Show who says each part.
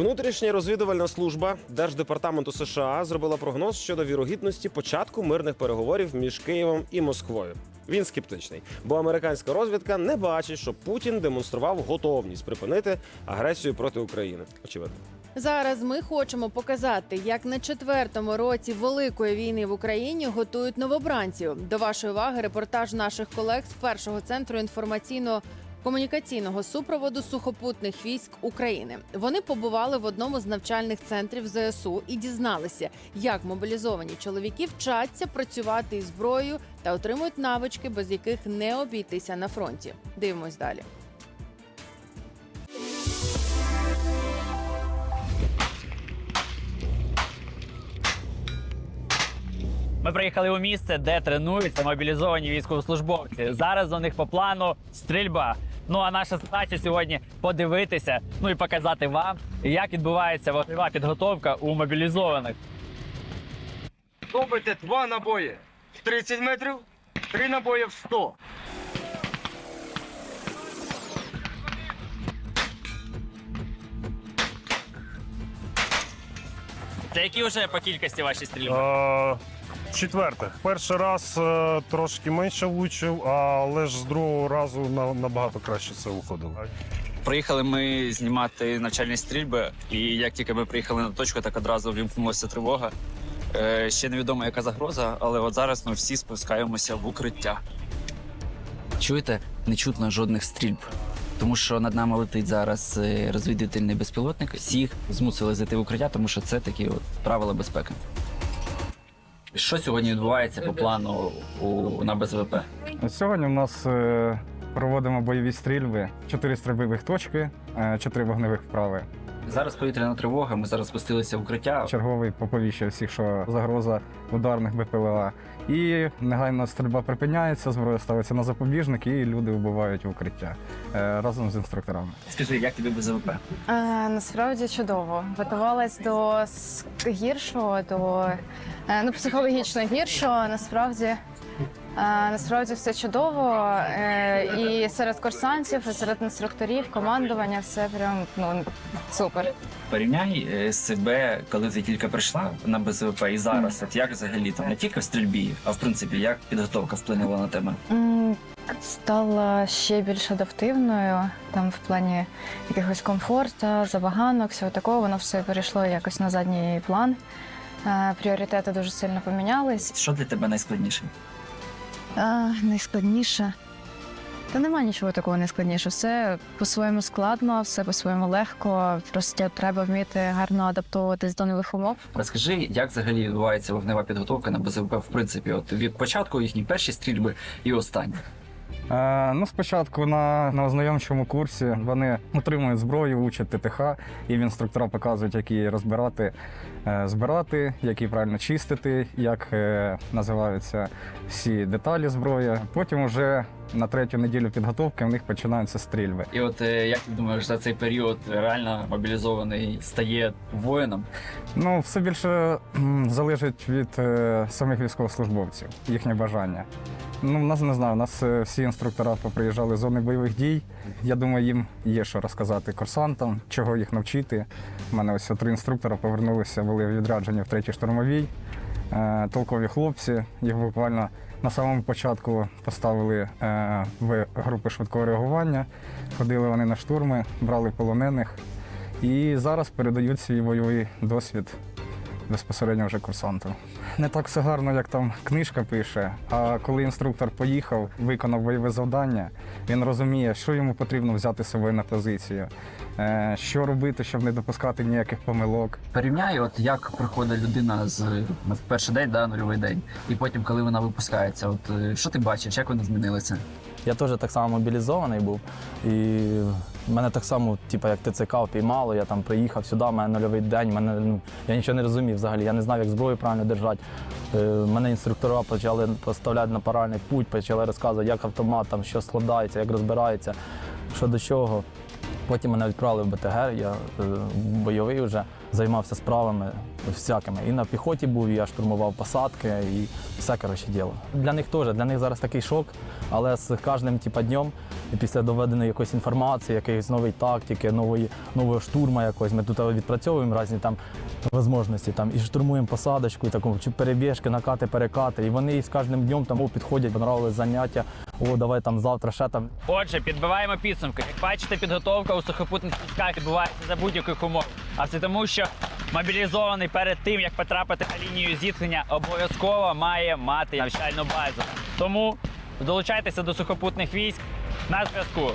Speaker 1: Внутрішня розвідувальна служба Держдепартаменту США зробила прогноз щодо вірогідності початку мирних переговорів між Києвом і Москвою. Він скептичний, бо американська розвідка не бачить, що Путін демонстрував готовність припинити агресію проти України. Очевидно.
Speaker 2: Зараз ми хочемо показати, як на четвертому році великої війни в Україні готують новобранців. До вашої уваги репортаж наших колег з першого центру інформаційного. Комунікаційного супроводу сухопутних військ України вони побували в одному з навчальних центрів ЗСУ і дізналися, як мобілізовані чоловіки вчаться працювати із зброєю та отримують навички, без яких не обійтися на фронті. Дивимось далі.
Speaker 3: Ми приїхали у місце, де тренуються мобілізовані військовослужбовці. Зараз у них по плану стрільба. Ну а наша задача сьогодні подивитися, ну і показати вам, як відбувається вогнева підготовка у мобілізованих.
Speaker 4: Робите два набої в 30 метрів, три набої в 100.
Speaker 3: Це які вже по кількості ваші стрільби?
Speaker 5: Четверте. Перший раз е, трошки менше влучив, але ж з другого разу на- набагато краще це виходило.
Speaker 6: Приїхали ми знімати навчальні стрільби, і як тільки ми приїхали на точку, так одразу вімкнулася тривога. Е, ще невідомо, яка загроза, але от зараз ми всі спускаємося в укриття.
Speaker 7: Чуєте, не чутно жодних стрільб. Тому що над нами летить зараз е, розвідувальний безпілотник. Всіх змусили зайти в укриття, тому що це такі от правила безпеки. Що сьогодні відбувається по плану у, на БЗВП?
Speaker 8: Сьогодні в нас е, проводимо бойові стрільби, чотири стрільбових точки, е, чотири вогневих вправи.
Speaker 7: Зараз повітряна тривога. Ми зараз спустилися в укриття.
Speaker 8: Черговий поповіщує всіх, що загроза ударних БПЛА. І негайно стрільба припиняється, зброя ставиться на запобіжник, і люди вбивають в укриття е, разом з інструкторами.
Speaker 6: Скажи, як тобі БЗВП?
Speaker 9: Е, насправді чудово. Готувалась до гіршого, до е, ну, психологічно гіршого. Насправді, насправді все чудово. Е, і серед курсантів, і серед інструкторів, командування все прям ну супер.
Speaker 6: Порівняй е, себе, коли ти тільки прийшла на БЗВП і зараз. От як взагалі там не тільки в стрільбі, а в принципі, як підготовка вплинула на тебе?
Speaker 9: Стала ще більш адаптивною, там в плані якихось комфорту, забаганок, всього такого, воно все перейшло якось на задній план. Е, Пріоритети дуже сильно помінялись.
Speaker 6: Що для тебе найскладніше?
Speaker 9: А, найскладніше. Та нема нічого такого найскладнішого. Все по-своєму складно, все по-своєму легко. Просто треба вміти гарно адаптовуватись до нових умов.
Speaker 7: Розкажи, як взагалі відбувається вогнева підготовка на БЗВП, в принципі, от від початку їхні перші стрільби і останні.
Speaker 8: Е, ну, спочатку на, на ознайомчому курсі вони отримують зброю, учать ТТХ, і в інструктора показують, як її розбирати, е, збирати, як її правильно чистити, як е, називаються всі деталі зброї. Потім вже на третю неділю підготовки в них починаються стрільби.
Speaker 6: І от як ти думаєш, за цей період реально мобілізований стає воїном?
Speaker 8: Ну, все більше залежить від самих військовослужбовців, їхнє бажання. Ну, в нас не знаю, у нас всі інструктора поприїжджали з зони бойових дій. Я думаю, їм є що розказати курсантам, чого їх навчити. У мене ось три інструктора повернулися, були в в третій штурмовій. Е, толкові хлопці. Їх буквально на самому початку поставили е, в групи швидкого реагування. Ходили вони на штурми, брали полонених. І зараз передають свій бойовий досвід безпосередньо вже курсантам. Не так все гарно, як там книжка пише. А коли інструктор поїхав, виконав бойове завдання, він розуміє, що йому потрібно взяти з собою на позицію, е, що робити, щоб не допускати ніяких помилок.
Speaker 7: Порівняй, от як приходить людина з в перший день, да, нульовий день, і потім, коли вона випускається, от е, що ти бачиш, як вони змінилися?
Speaker 10: Я теж так само мобілізований був. І мене так само, типу, як ТЦК піймало, я там приїхав сюди, у мене нульовий день, мене, ну, я нічого не розумів взагалі, я не знав, як зброю правильно держати. Е, Мене інструктора почали поставляти на паральний путь, почали розказувати, як автомат, там, що складається, як розбирається, що до чого. Потім мене відправили в БТГ, я е, бойовий вже займався справами всякими. І на піхоті був, я штурмував посадки і все коротше діло. Для них теж, для них зараз такий шок, але з кожним типа, днем, після доведеної якоїсь інформації, якоїсь нової тактики, нової, нового штурму якогось, ми тут відпрацьовуємо різні там можливості там, і штурмуємо посадочку, і таку, чи перебіжки, накати, перекати. І вони з кожним днем там підходять, понравились заняття, о, давай там завтра ще там.
Speaker 3: Отже, підбиваємо підсумки. Як бачите, підготовка у сухопутних військах відбувається за будь-яких умов. А це тому, що мобілізований перед тим, як потрапити на лінію зіткнення, обов'язково має мати навчальну базу. Тому долучайтеся до сухопутних військ на зв'язку.